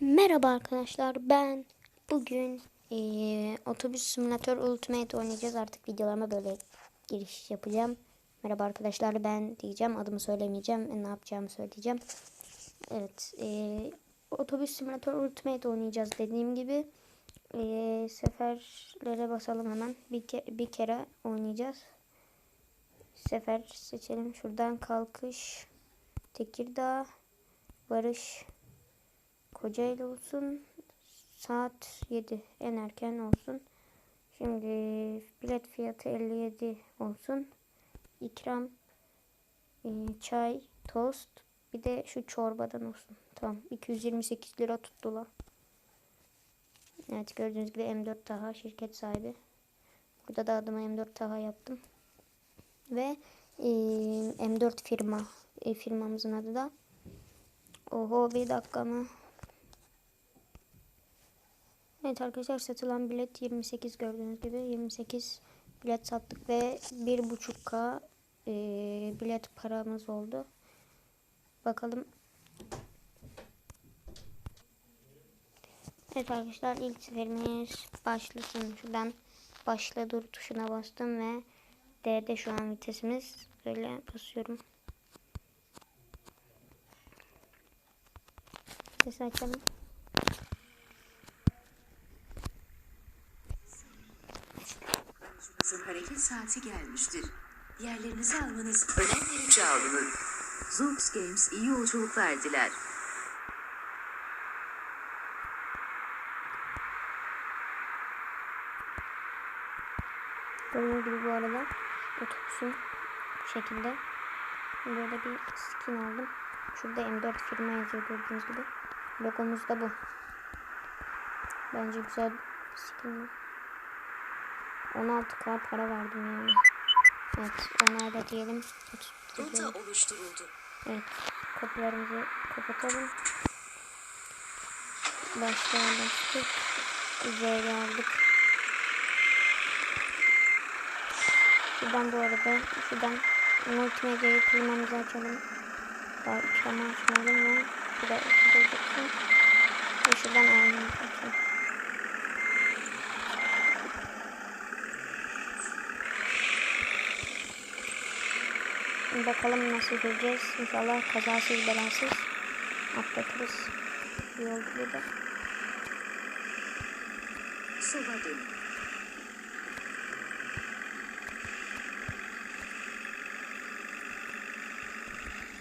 Merhaba arkadaşlar ben bugün eee, otobüs simülatör ultimate oynayacağız artık videolarıma böyle giriş yapacağım. Merhaba arkadaşlar ben diyeceğim adımı söylemeyeceğim e, ne yapacağımı söyleyeceğim. Evet eee, otobüs simülatör ultimate oynayacağız dediğim gibi Eee, seferlere basalım hemen bir, ke- bir kere oynayacağız. Sefer seçelim şuradan kalkış Tekirdağ varış Kocaeli olsun. Saat 7 en erken olsun. Şimdi bilet fiyatı 57 olsun. İkram e, çay, tost bir de şu çorbadan olsun. Tamam 228 lira tuttular. Evet gördüğünüz gibi M4 Taha şirket sahibi. Burada da adıma M4 Taha yaptım. Ve e, M4 firma e, firmamızın adı da. Oho bir dakika mı? Evet arkadaşlar satılan bilet 28 gördüğünüz gibi 28 bilet sattık ve 1.5k e, bilet paramız oldu. Bakalım. Evet arkadaşlar ilk seferimiz başlasın. Şuradan başla dur tuşuna bastım ve D'de şu an vitesimiz. Böyle basıyorum. Sesi açalım. Saati gelmiştir. Yerlerinizi almanız önemli rica olunur. Zoox Games iyi yolculuklar diler. Gördüğünüz gibi bu arada otobüsün bu şekilde böyle bir skin aldım. Şurada M4 firma yazıyor gördüğünüz gibi. Logomuz da bu. Bence güzel bir skin. 16k para verdim yani. Evet onayla diyelim. Rota oluşturuldu. Evet kapılarımızı kapatalım. Başlığa bastık. Üzeri aldık. Şuradan bu arada şuradan multimedyayı klimamızı açalım. Daha ikramı açmayalım ve şurada şurada dursun. Ve şuradan aynı açalım. Bakalım nasıl göreceğiz. İnşallah kazasız belasız atlatırız. Yolculuğu da. Sola dönün.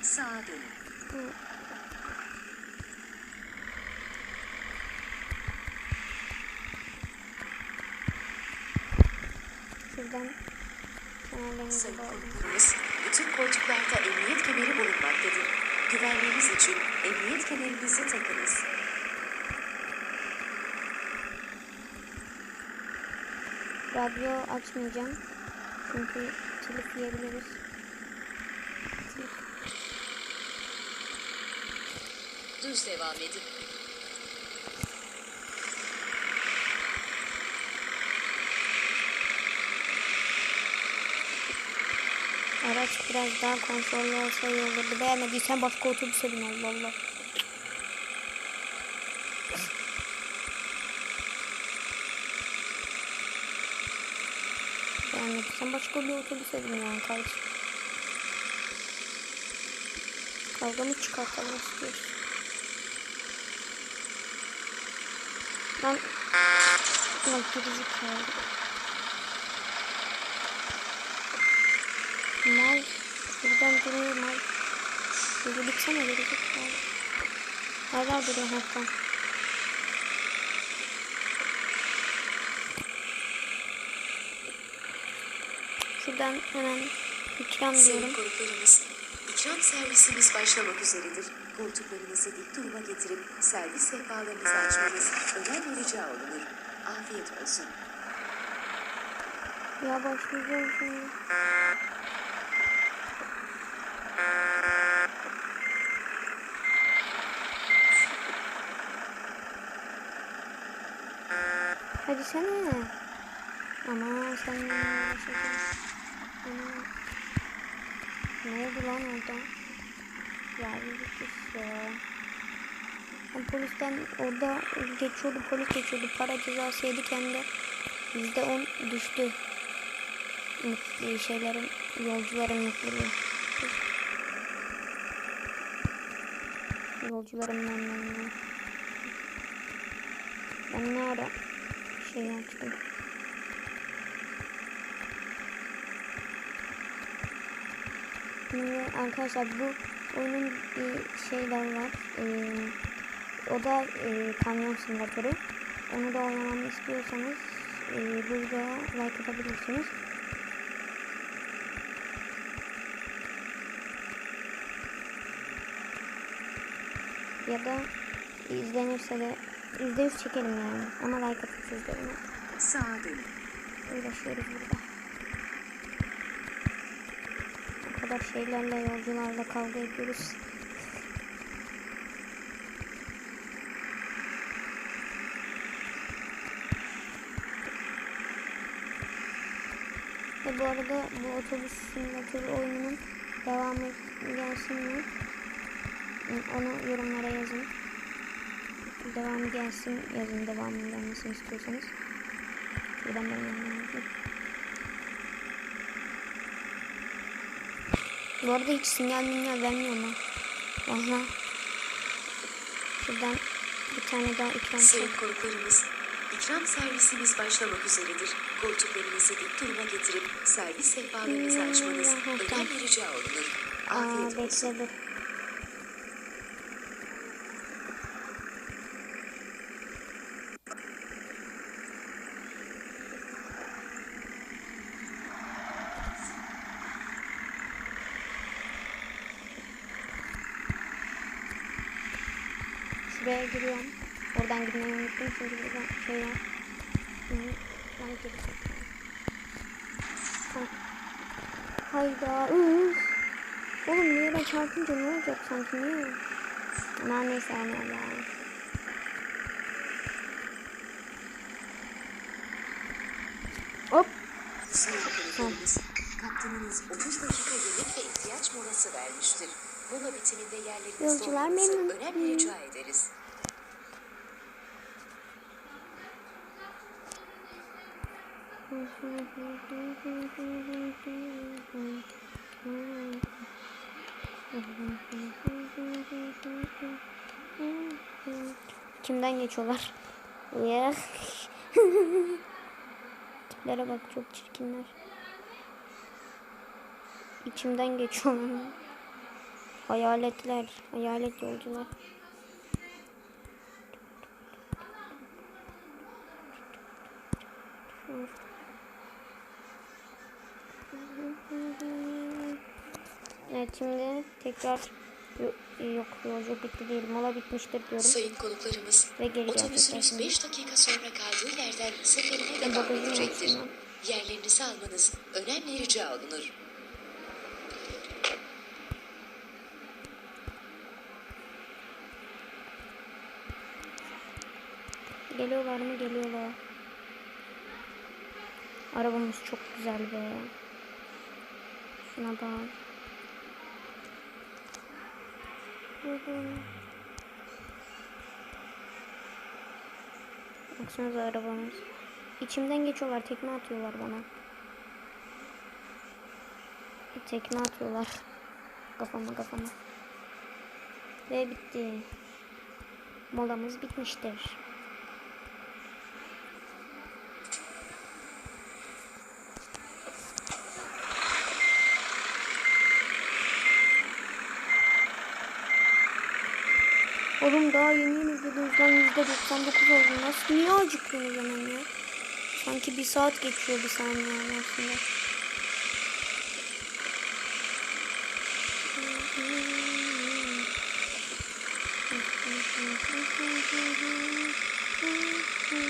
Sağa dönün. Şuradan kenarlarımızı bağlayalım. Bütün koltuklarda emniyet kemeri bulunmaktadır. Güvenliğiniz için emniyet kemerinizi takınız. Radyo açmayacağım. Çünkü telif yiyebiliriz. Düz devam edin. Araç biraz daha konforlu olsa iyi olurdu. Beğenmediysen başka otobüse bin Allah Allah. Beğenmediysen başka bir otobüse bin yani kardeşim. Kavgamı çıkartalım istiyoruz. Lan Lan gerizekalı. Buradan duruyor mal. Yürü bitsene gerizekalı. Hala duruyor hatta. Şuradan hemen ikram diyorum. konuklarımız, ikram servisimiz başlamak üzeredir. Koltuklarınızı dik duruma getirip servis sehpalarınızı açmanız önemli rica olunur. Afiyet olsun. Ya başlayacağım şimdi. Hadi sene. Ama sen ne ne oldu lan orada? Ya bir işte. Ya polisten orada geçiyordu polis geçiyordu para cezası yedik hem de yüzde on düştü şeylerin yolcuların mutluluğu yolcuların memnunluğu ben ne ara şey açtım Şimdi arkadaşlar bu oyunun bir şeyler var. Ee, o da e, kamyon simülatörü. Onu da oynamamı istiyorsanız e, burada like atabilirsiniz. Ya da izlenirse de yüzde yüz çekelim yani. Ama like atıp sizlerine Sağa dönün. uğraşıyoruz burada. O kadar şeylerle yolcularla kavga ediyoruz. Ve bu arada bu otobüs simülatörü oyununun devamı gelsin mi? Onu yorumlara yazın. Devamı gelsin yazın devamı gelmesini istiyorsanız. Şuradan ben yazayım. Bu arada hiç sinyal minyal vermiyor mu? Valla. Şuradan bir tane daha ikram Sayın konuklarımız, ikram servisimiz başlamak üzeredir. Koltuklarınızı dik duruma getirip servis sehpalarınızı Hmm, açmanız önemli rica olunur. Aa Afiyet olsun. bekle Şuraya giriyorum. Oradan gitmeyi unuttum çünkü burada şey var. Hı, Ben gireceğim. Hayda. Üf. Oğlum niye ben çarpınca ne olacak sanki niye? Ama neyse ama ya. Hop. Sayın kaptanınız 30 dakika yemek ve ihtiyaç molası vermiştir. Mola bitiminde yerlerinizde Yolcular olmanızı memnun. önemli rica ederiz. Kimden geçiyorlar? Ya. Tiplere bak çok çirkinler. İçimden geçiyorlar. Hayaletler, hayalet yolcular. Evet şimdi tekrar yo- yok yolculuk bitti değil mola bitmiştir diyorum. Sayın konuklarımız, Ve geri otobüsünüz gelecekler 5 dakika sonra kaldığı yerden seferine devam edecektir. Yerlerinizi almanız önemli rica olunur. Geliyorlar mı? Geliyorlar. Arabamız çok güzel be. Şuna bak. Baksanıza arabamız. İçimden geçiyorlar. Tekme atıyorlar bana. Tekme atıyorlar. Kafama kafama. Ve bitti. Molamız bitmiştir. Oğlum daha yeni yeni izlediniz lan yüzde 99 oldu. Nasıl niye acıkıyorsunuz hemen ya? Sanki bir saat geçiyor bir saniye aslında.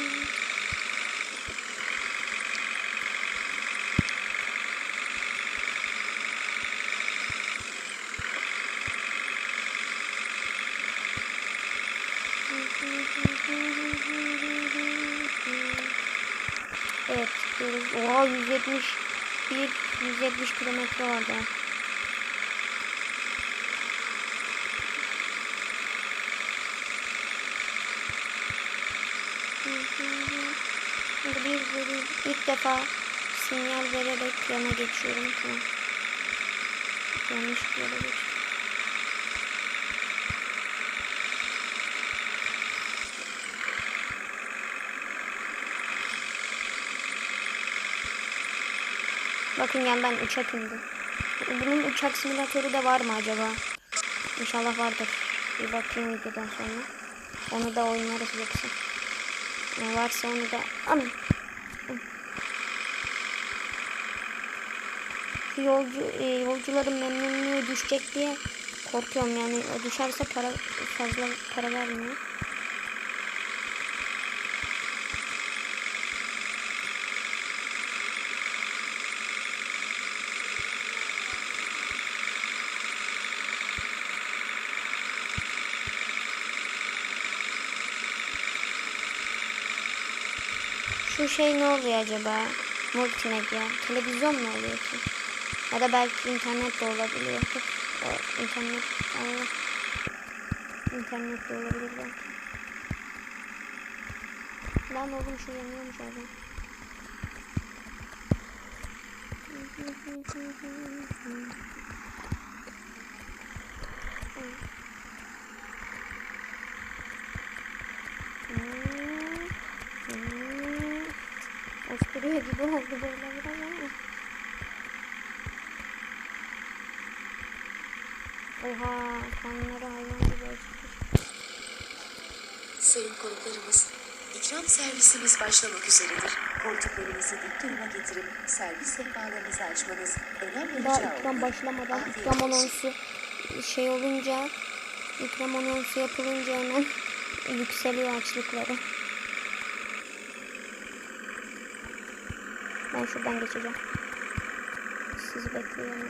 Evet gidiyoruz. Oha 171 170 kilometre var daha. Şimdi bir, bir, ilk defa sinyal vererek yana geçiyorum. Tamam. Yanlış yere geçtim. Bakın yandan uçak indi. Bunun uçak simülatörü de var mı acaba? İnşallah vardır. Bir bakayım videodan sonra. Onu da oynarız yoksa. Ne varsa onu da... Anam. Şu Yolcu, e, yolcuların memnunluğu düşecek diye korkuyorum yani. Düşerse para fazla para vermiyor. Şu şey ne oluyor acaba? Multimedya. Televizyon mu oluyor ki? Ya da belki internet de olabiliyor. O, internet, Allah. İnternet de olabilir belki. Lan oğlum şu yanıyormuş adam. Osturuyor gibi oldu böyle biraz ama. Oha kanları hayvan gibi acıkmış. Sayın konuklarımız, ikram servisimiz başlamak üzeredir. Koltuklarınızı dik duruma getirip servis sehpalarınızı açmanız önemli rica ikram olunur. başlamadan Afiyet ikram olsun. anonsu şey olunca ikram anonsu yapılınca hemen yükseliyor açlıkları. Ben şuradan geçeceğim. Sizi bekliyorum.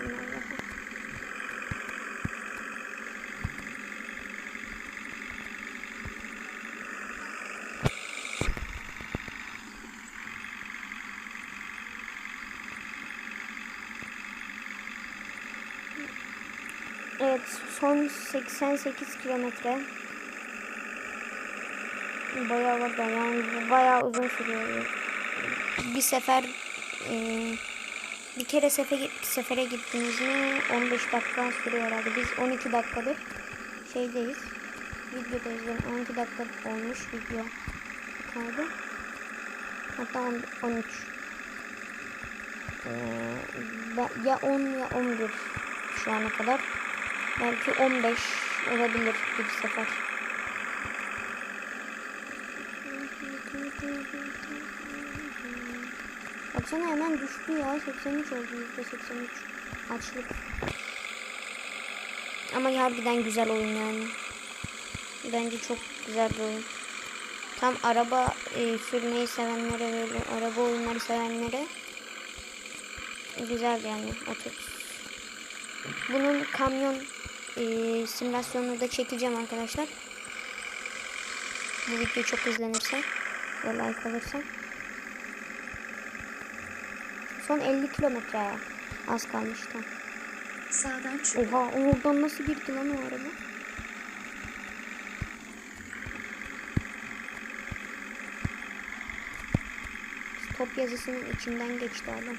Evet son 88 kilometre. Bayağı var da yani bayağı uzun sürüyor. Bir sefer e, bir kere sefer, sefere gittiniz mi 15 dakika sürüyor herhalde. Biz 12 dakikadır şeydeyiz. Videodayız. Yani 12 dakika olmuş video kaydı. Hatta on- 13. Ee, ya 10 ya 11 şu ana kadar. Belki 15 olabilir bir sefer. Baksana hemen düştü ya. 83 oldu. %83 açlık. Ama harbiden güzel oyun yani. Bence çok güzel bir oyun. Tam araba e, sürmeyi sevenlere böyle araba oyunları sevenlere güzel yani otobüs. Bunun kamyon e, simülasyonunu da çekeceğim arkadaşlar. Bu video çok izlenirse ve like alırsa. Son 50 kilometre az kalmış tam. Sağdan çıkın. Oha oradan nasıl girdi lan o araba? Stop yazısının içinden geçti adam.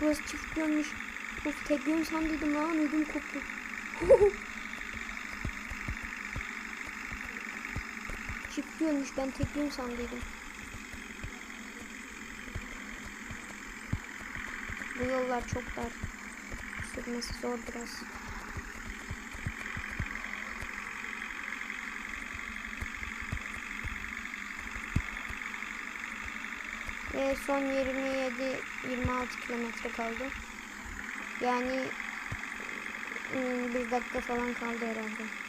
Burası çift yönmüş. Of tek yön sandıydım lan ödüm koptu. yönmüş ben tek yön sandıydım. Bu yollar çok dar. Sürmesi zor biraz. Ve son 27-26 kilometre kaldı. Yani ım, bir dakika falan kaldı herhalde.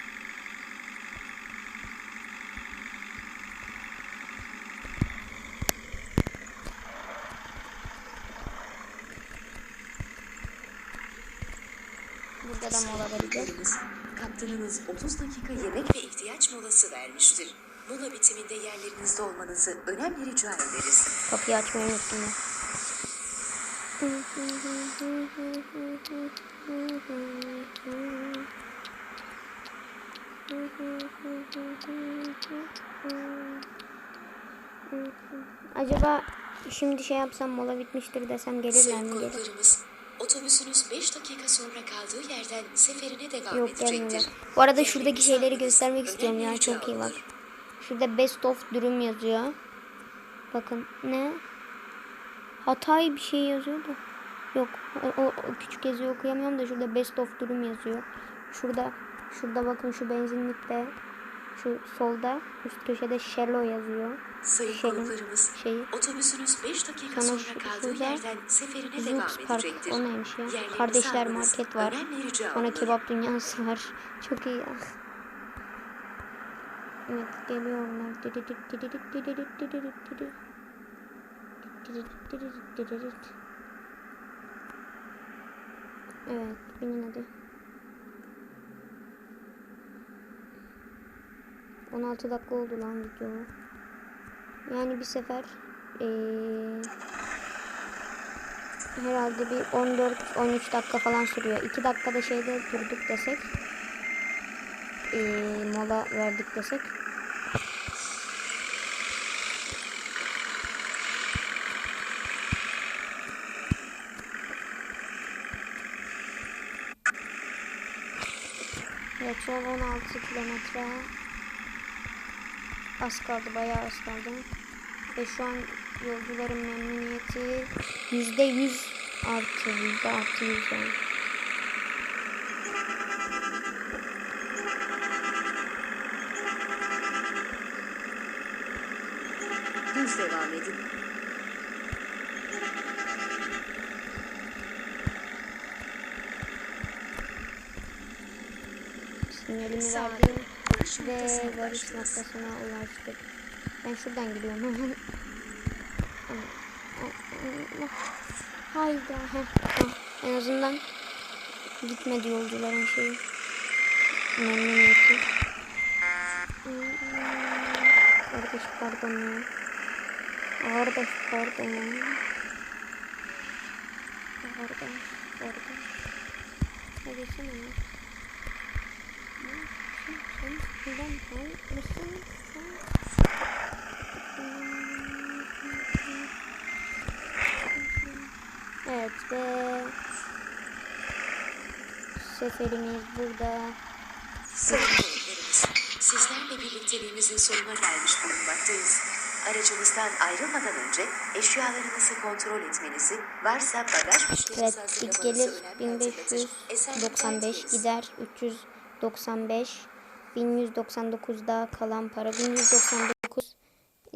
Burada da mola Kaptanınız 30 dakika yemek ve ihtiyaç molası vermiştir. Mola bitiminde yerlerinizde olmanızı önemli rica ederiz. Kapıyı açmayı unuttum ben. Acaba şimdi şey yapsam mola bitmiştir desem gelirler mi? Gelir. Otobüsünüz 5 dakika sonra kaldığı yerden seferine devam Yok edecektir. gelmiyorlar. Bu arada şuradaki şeyleri göstermek istiyorum ya önemli çok iyi bak. Şurada best of durum yazıyor. Bakın ne? Hatay bir şey yazıyor da. Yok o, o- küçük yazıyı okuyamıyorum da şurada best of durum yazıyor. Şurada şurada bakın şu benzinlikte şu solda üst köşede Shello yazıyor. Sayın Şeyin- konuklarımız, şeyi. otobüsünüz 5 dakika Sonra sonra kaldığı yerden seferine Zux devam Park edecektir. o neymiş ya? Yerlerinizi Kardeşler Market var. Sonra kebap dünyası var. Çok iyi ya. Evet geliyorlar. Evet binin hadi. 16 dakika oldu lan video. Yani bir sefer eee herhalde bir 14-13 dakika falan sürüyor. 2 dakikada şeyde durduk desek eee, mola verdik desek son 16 kilometre az kaldı bayağı az kaldı ve şu an yolcuların memnuniyeti yüzde yüz artı yüzde artı yüz yani. Düz devam edin. Sinyalimi verdim ve varış noktasına ulaştık. Ben şuradan gidiyorum hemen. Hayda. heh, heh. En azından gitmedi yolcuların şeyi. Memnuniyeti. Kardeş pardon ya. Kardeş pardon ya. Kardeş pardon. Hadi sen ya. Evet ve seferimiz burada. Konuklarımız, sizlerle birlikteliğimizin sonuna gelmiş bulunmaktayız. Aracımızdan ayrılmadan önce eşyalarınızı kontrol etmenizi, varsa bagaj Evet ilk gelir önemli hatırlatır. 1595 gider 395 1199'da kalan para 1199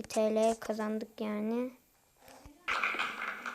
TL kazandık yani.